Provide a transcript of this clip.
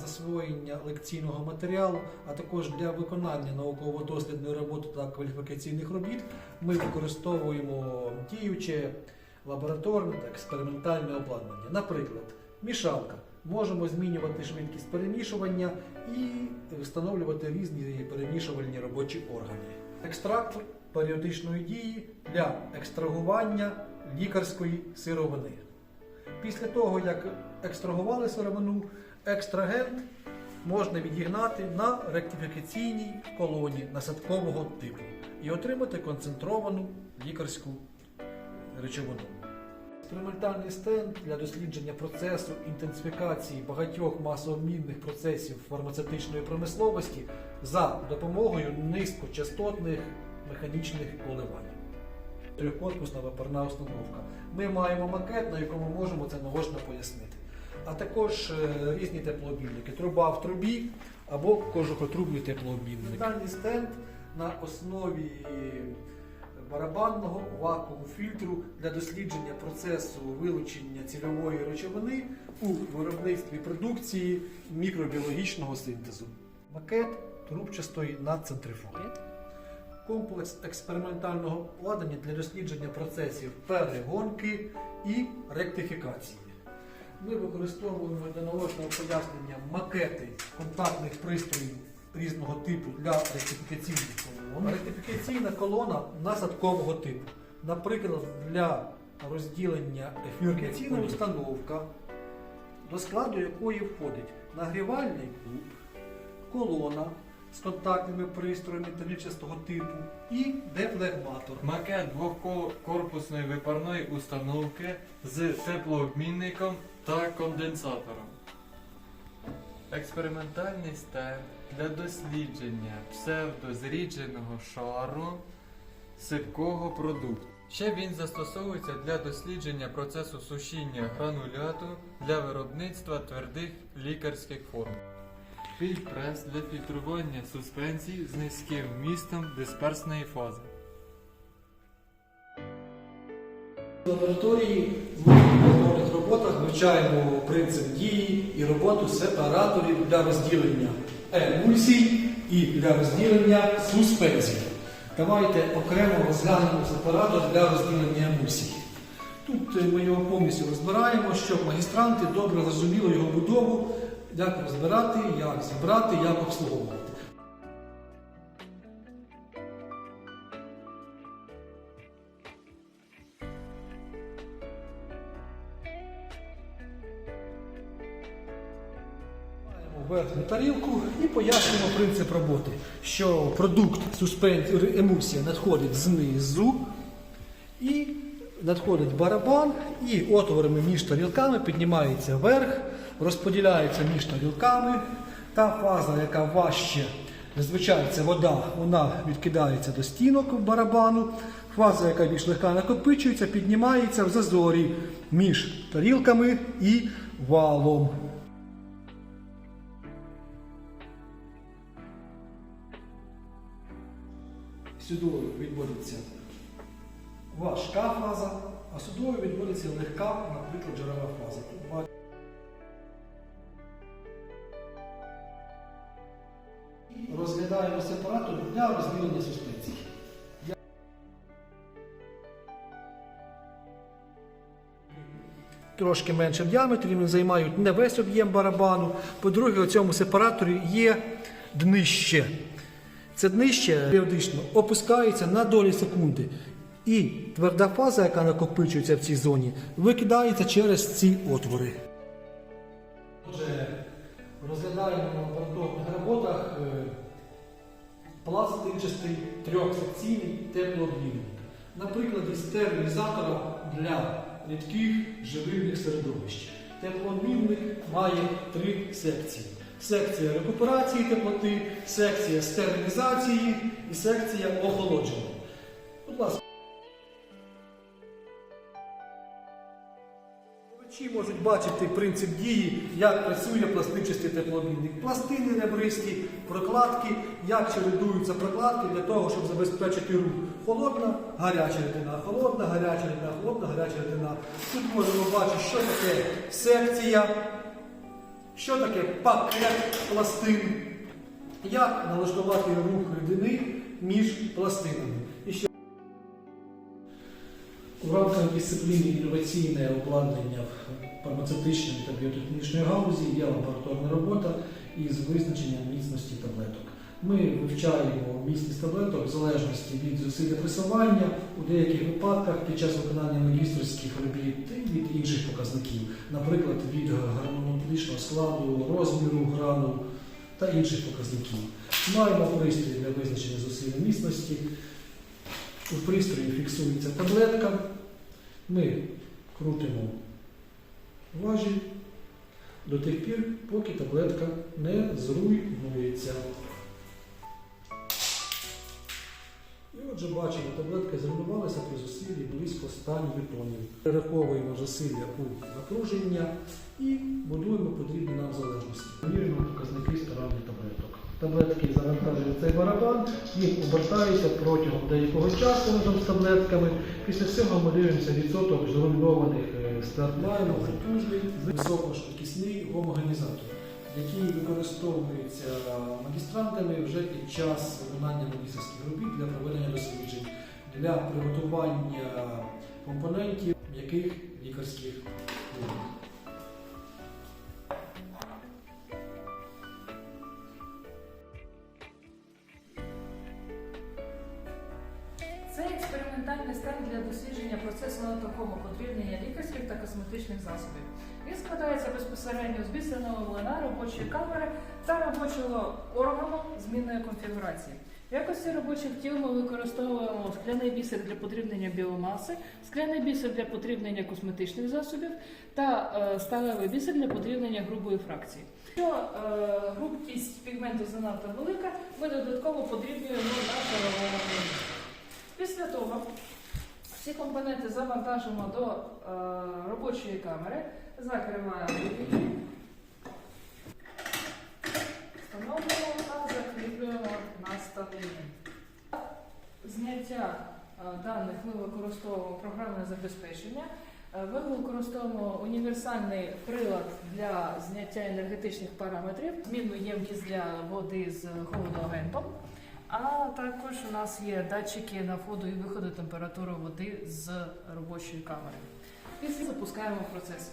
Засвоєння лекційного матеріалу, а також для виконання науково-дослідної роботи та кваліфікаційних робіт ми використовуємо діюче лабораторне та експериментальне обладнання. Наприклад, мішалка. Можемо змінювати швидкість перемішування і встановлювати різні перемішувальні робочі органи. Екстрактор періодичної дії для екстрагування лікарської сировини. Після того, як екстрагували сировину, екстрагент можна відігнати на ректифікаційній колоні насадкового типу і отримати концентровану лікарську речовину. Експериментальний стенд для дослідження процесу інтенсифікації багатьох масообмінних процесів фармацевтичної промисловості за допомогою низькочастотних механічних коливань. Трьохкорпусна вапорна установка. Ми маємо макет, на якому можемо це наочно пояснити. А також е, різні теплообмінники. Труба в трубі або кожухотрубний теплообмінник. Дальний стенд на основі барабанного вакууму фільтру для дослідження процесу вилучення цільової речовини у виробництві продукції мікробіологічного синтезу. Макет трубчастої надцентрифуги. Комплекс експериментального обладнання для дослідження процесів перегонки і ректифікації. Ми використовуємо для наочного пояснення макети контактних пристроїв різного типу для ректифікаційних колон. Ректифікаційна колона насадкового типу. Наприклад, для розділення ефіркаційна установка, до складу якої входить нагрівальний куб, колона з контактними пристроями тавічастого типу і дефлегматор. Макет двохкорпусної випарної установки з теплообмінником та конденсатором. Експериментальний стенд для дослідження псевдозрідженого шару сипкого продукту. Ще він застосовується для дослідження процесу сушіння грануляту для виробництва твердих лікарських форм. Фільпрес для фільтрування суспензій з низьким вмістом дисперсної фази. В лабораторії в лабораторних роботах вивчаємо принцип дії і роботу сепараторів для розділення емульсій і для розділення суспензій. Давайте окремо розглянемо сепаратор для розділення емульсій. Тут ми його повністю розбираємо, щоб магістранти добре зрозуміли його будову, як розбирати, як зібрати, як обслуговувати. Верхню тарілку і пояснюємо принцип роботи, що продукт суспензії емульсія надходить знизу і надходить барабан, і отворами між тарілками піднімається вверх, розподіляється між тарілками. Та фаза, яка важче, зазвичай це вода, вона відкидається до стінок барабану. Фаза, яка більш легка накопичується, піднімається в зазорі між тарілками і валом. Сюдою відводиться важка фаза, а сюдою відводиться легка, наприклад, джерела фаза. Розглядаємо сепаратор для розділення суспензій. Трошки менше в діаметрі, вони займають не весь об'єм барабану. По-друге, у цьому сепараторі є днище. Це днище періодично опускається на долі секунди. І тверда фаза, яка накопичується в цій зоні, викидається через ці отвори. Отже, розглядаємо пластинчастий трьохсекційний теплообмінник. На прикладі стерилізатора для рідких живильних середовищ. Теплообмінник має три секції. Секція рекуперації теплоти, секція стерилізації і секція охолодження. Глядачі можуть бачити принцип дії, як працює пластинчастий теплообмінник. Пластини ребристі, прокладки, як чередуються прокладки для того, щоб забезпечити рух. Холодна, гаряча рідина, холодна, гаряча рідина, холодна, гаряча рідина. Тут можемо бачити, що таке секція Що таке пакет пластин? Як налаштувати рух рідини між пластинами? У рамках дисципліни інноваційне обладнання в фармацевтичної та біотехнічної галузі є лабораторна робота із визначенням міцності таблеток. Ми вивчаємо міцність таблеток в залежності від зусилля пресування, у деяких випадках під час виконання магістрських робіт і від інших показників, наприклад, від гармонологічного складу, розміру грану та інших показників. Маємо пристрій для визначення зусилля міцності. У пристрої фіксується таблетка. Ми крутимо важіль до тих пір, поки таблетка не зруйнується. І отже, бачимо, таблетка зруйнувалася при зусиллі близько 100 ньютонів. Перераховуємо зусилля у напруження і будуємо потрібні нам залежності. Міряємо показники старання таблеток. Таблетки завантажують цей барабан, їх обертаються протягом деякого часу разом з таблетками. Після цього ми дивимося відсоток зруйнованих е, потужний високошвидкісний гомогенізатор, який використовується магістрантами вже під час виконання магістерських робіт для проведення досліджень, для приготування компонентів м'яких лікарських експериментальний стенд для дослідження процесу такого подрібнення лікарських та косметичних засобів. Він складається безпосередньо з бісерного млина, робочої камери та робочого органу змінної конфігурації. В якості робочих тіл ми використовуємо скляний бісер для подрібнення біомаси, скляний бісер для подрібнення косметичних засобів та е, сталевий бісер для подрібнення грубої фракції. Якщо е, грубкість пігменту занадто велика, ми додатково подрібнюємо на паровому млині. Після того всі компоненти завантажимо до е, робочої камери, закриваємо її, встановлюємо та закріплюємо на ставині. Зняття е, даних ми використовуємо програмне забезпечення. Е, Ми використовуємо універсальний прилад для зняття енергетичних параметрів, змінну ємкість для води з холодоагентом. А також у нас є датчики на входу і виходу температури води з робочої камери. Після запускаємо процес.